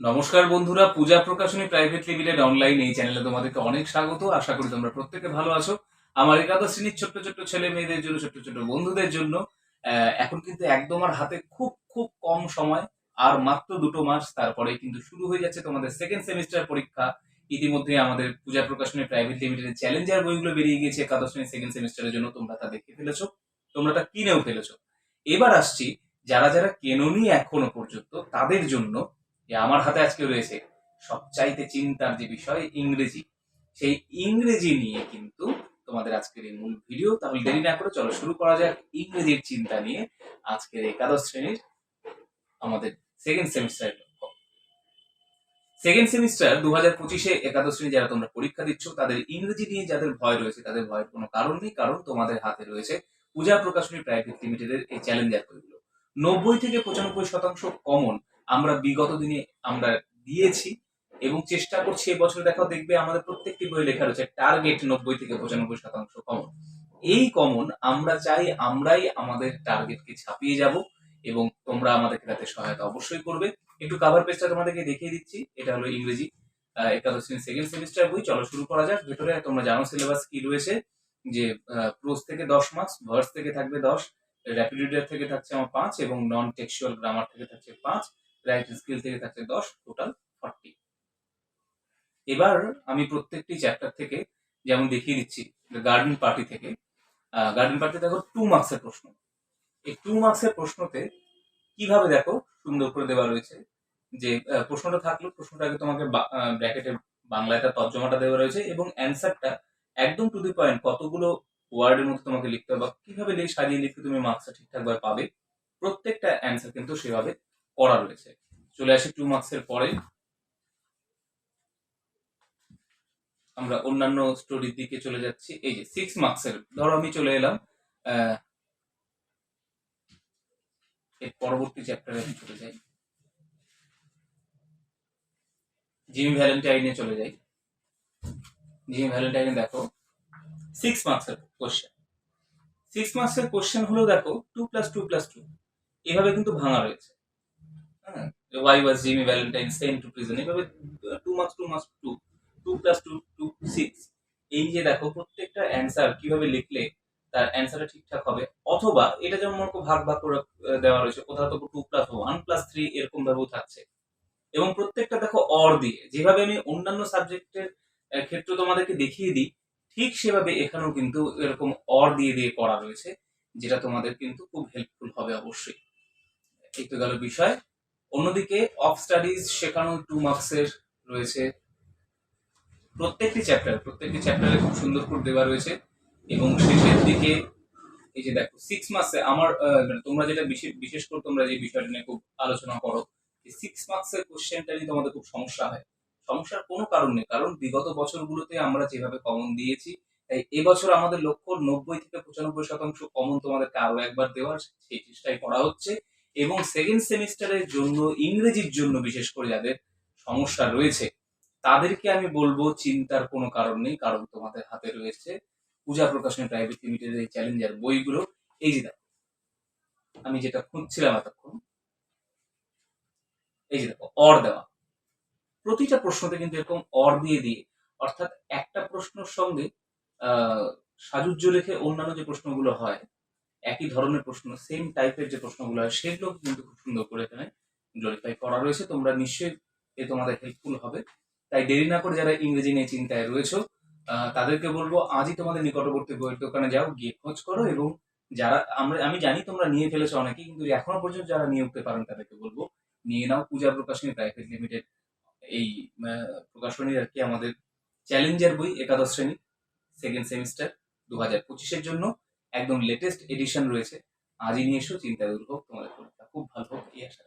নমস্কার বন্ধুরা, Puja Prakashani private limited online এই চ্যানেলে তোমাদেরকে অনেক স্বাগত। আশা করি তোমরা প্রত্যেকে ভালো আছো। আমার একাদশ শ্রেণির ছোট্ট ছোট্ট ছেলে মেয়েদের জন্য, ছোট্ট ছোট্ট বন্ধুদের জন্য এখন কিন্তু একদম আর হাতে খুব খুব কম সময়, আর মাত্র দুটো মাস, তারপরে কিন্তু শুরু হয়ে যাচ্ছে তোমাদের সেকেন্ড সেমিস্টার পরীক্ষা। ইতিমধ্যে আমাদের পূজা প্রকাশনী প্রাইভেট লিমিটেডের চ্যালেঞ্জার বইগুলো বেরিয়ে গিয়েছে একাদশ শ্রেণির সেকেন্ড সেমিস্টারের জন্য, তোমরা তা দেখে ফেলেছো, তোমরা তা কিনেও ফেলেছো। এবার আসছি, যারা যারা কেননি এখনও পর্যন্ত, তাদের জন্য আমার হাতে আজকে রয়েছে সবচাইতে চিন্তার যে বিষয়, ইংরেজি। সেই ইংরেজি নিয়ে কিন্তু তোমাদের আজকের এই মূল ভিডিও। তাহলে দেরি না করে চলো শুরু করা যাক ইংরেজির চিন্তা নিয়ে আজকের একাদশ শ্রেণির আমাদের সেকেন্ড সেমিস্টার সেকেন্ড সেমিস্টার দু হাজার পঁচিশে একাদশ শ্রেণি যারা তোমরা পরীক্ষা দিচ্ছ, তাদের ইংরেজি নিয়ে যাদের ভয় রয়েছে, তাদের ভয়ের কোনো কারণ নেই, কারণ তোমাদের হাতে রয়েছে পূজা প্রকাশনী প্রাইভেট লিমিটেডের এই চ্যালেঞ্জার বইগুলো। নব্বই থেকে পঁচানব্বই শতাংশ কমন আমরা বিগত দিনে আমরা দিয়েছি এবং চেষ্টা করছি, এবছর দেখো দেখবে আমাদের প্রত্যেকটি বই লেখা রয়েছে, টার্গেট নব্বই থেকে পঁচানব্বই শতাংশ কমন। এই কমন আমরা চাই আমরাই আমাদের টার্গেটকে ছাপিয়ে যাব এবং তোমরা আমাদেরকে তাতে সহায়তা অবশ্যই করবে। একটু কাভার পেজটা তোমাদেরকে দেখিয়ে দিচ্ছি, এটা হলো ইংরেজি একাদশ শ্রেণি সেকেন্ড সেমিস্টার বই। চলো শুরু করা যাক। ভেতরে তোমরা জানো সিলেবাস কি রয়েছে, যে প্রোজ থেকে দশ মার্কস ভার্স থেকে থাকবে দশ র্যাপিড রিডার থেকে থাকছে আমার পাঁচ এবং নন টেক্সচুয়াল গ্রামার থেকে থাকছে পাঁচ। রাইটিং স্কিল থেকে থাকছে দশ টোটাল ফর্টি এবার আমি প্রত্যেকটি চ্যাপ্টার থেকে যেমন দেখিয়ে দিচ্ছি গার্ডেন পার্টি থেকে গার্ডেন পার্টি দেখো টু মার্কসের প্রশ্ন। এই টু মার্কসের প্রশ্নতে কীভাবে দেখো সুন্দর করে দেওয়া রয়েছে যে প্রশ্নটা থাকল, প্রশ্নটাকে তোমাকে ব্র্যাকেটে বাংলায় তার তর্জমাটা দেওয়া রয়েছে এবং অ্যান্সারটা একদম টু দি পয়েন্ট কতগুলো ওয়ার্ডের মধ্যে তোমাকে লিখতে হবে কীভাবে সাজিয়ে লিখে তুমি মার্কসটা ঠিকঠাকভাবে পাবে, প্রত্যেকটা অ্যান্সার কিন্তু সেভাবে করা রয়েছে। চলে আসি টু মার্কসের পরে। আমরা অন্যান্য স্টোরির দিকে চলে যাচ্ছি। এই যে সিক্স মার্কসের ধরো আমি চলে এলাম এর পরবর্তী চ্যাপ্টারে আমি চলে যাই। জিমি ভ্যালেন্টাইনে চলে যাই। জিমি ভ্যালেন্টাইনে দেখো সিক্স মার্কসের কোশ্চেন সিক্স মার্কসের কোশ্চেন হলো, দেখো two plus two plus two এভাবে কিন্তু ভাঙা রয়েছে। হ্যাঁ why was Jimmy Valentine sent to prison এভাবে two marks two marks two two plus two two six এই যে দেখো, প্রত্যেকটা অ্যান্সার কীভাবে লিখলে তার অ্যান্সারটা ঠিকঠাক হবে? অথবা এটা যেমন মনে ভাগ ভাগ করে দেওয়া রয়েছে, কোথাও তো two plus one plus three এরকম ভাবেও থাকছে। এবং প্রত্যেকটা দেখো অর দিয়ে, যেভাবে আমি অন্যান্য সাবজেক্টের ক্ষেত্রে তোমাদেরকে দেখিয়ে দিই, ঠিক সেভাবে এখানেও কিন্তু এরকম অর দিয়ে দিয়ে করা রয়েছে, যেটা তোমাদের কিন্তু খুব হেল্পফুল হবে অবশ্যই। এই তো গেল বিষয়। অন্যদিকে অফ স্টাডিজ শেখানো টু মার্কসের রয়েছে। প্রত্যেকটি চ্যাপ্টার প্রত্যেকটি চ্যাপ্টারে খুব সুন্দর করে দেওয়া রয়েছে। এবং শেষের দিকে, এই যে দেখো সিক্স মাসে আমার মানে তোমরা যেটা বিশেষ বিশেষ করে তোমরা যে বিষয়টা নিয়ে খুব আলোচনা করো সিক্স মার্কসের কোশ্চেনটা নিয়ে তোমাদের খুব সমস্যা হয়। সমস্যার কোনো কারণ নেই, কারণ বিগত বছরগুলোতে আমরা যেভাবে কমন দিয়েছি, তাই এবছর আমাদের লক্ষ্য নব্বই থেকে পঁচানব্বই শতাংশ কমন তোমাদেরকে আরও একবার দেওয়ার, সেই চেষ্টাই করা হচ্ছে। এবং সেকেন্ড সেমিস্টারের জন্য ইংরেজির জন্য বিশেষ করে যাদের সমস্যা রয়েছে তাদেরকে আমি বলব চিন্তার কোনো কারণ নেই কারণ তোমাদের হাতে রয়েছে পূজা প্রকাশনী প্রাইভেট লিমিটেডের এই চ্যালেঞ্জার বইগুলো। এই যে দেখো আমি যেটা খুঁজছিলাম এতক্ষণ এই যে দেখো অর দেওয়া। প্রতিটা প্রশ্নতে কিন্তু এরকম অর দিয়ে দিয়ে অর্থাৎ একটা প্রশ্নের সঙ্গে আহ, সাজুজ্য রেখে অন্যান্য যে প্রশ্নগুলো হয় একই ধরনের প্রশ্ন সেম টাইপের যে প্রশ্নগুলো হয় সেগুলো কিন্তু খুব সুন্দর করে এখানে গ্লোরিফাই করা রয়েছে। তোমরা নিশ্চয়ই এ তোমাদের হেল্পফুল হবে। তাই দেরি না করে যারা ইংরেজি নিয়ে চিন্তায় রয়েছো তাদেরকে বলব, আজই তোমাদের নিকটবর্তী বইয়ের দোকানে যাও, গিয়ে খোঁজ করো এবং যারা, আমরা, আমি জানি তোমরা নিয়ে ফেলেছো অনেকেই, কিন্তু এখনও পর্যন্ত যারা নিয়ে উঠতে পারেন তাদেরকে বলব, নিয়ে নাও পূজা প্রকাশনী প্রাইভেট লিমিটেড। এই প্রকাশনীর আর কি আমাদের চ্যালেঞ্জার বই, একাদশ শ্রেণি সেকেন্ড সেমিস্টার দু হাজার পঁচিশের জন্য। একদম লেটেস্ট এডিশন রয়েছে আজই নিয়ে এসো চিন্তা দূর হোক তোমাদের খুব ভালো হোক, এই আশা।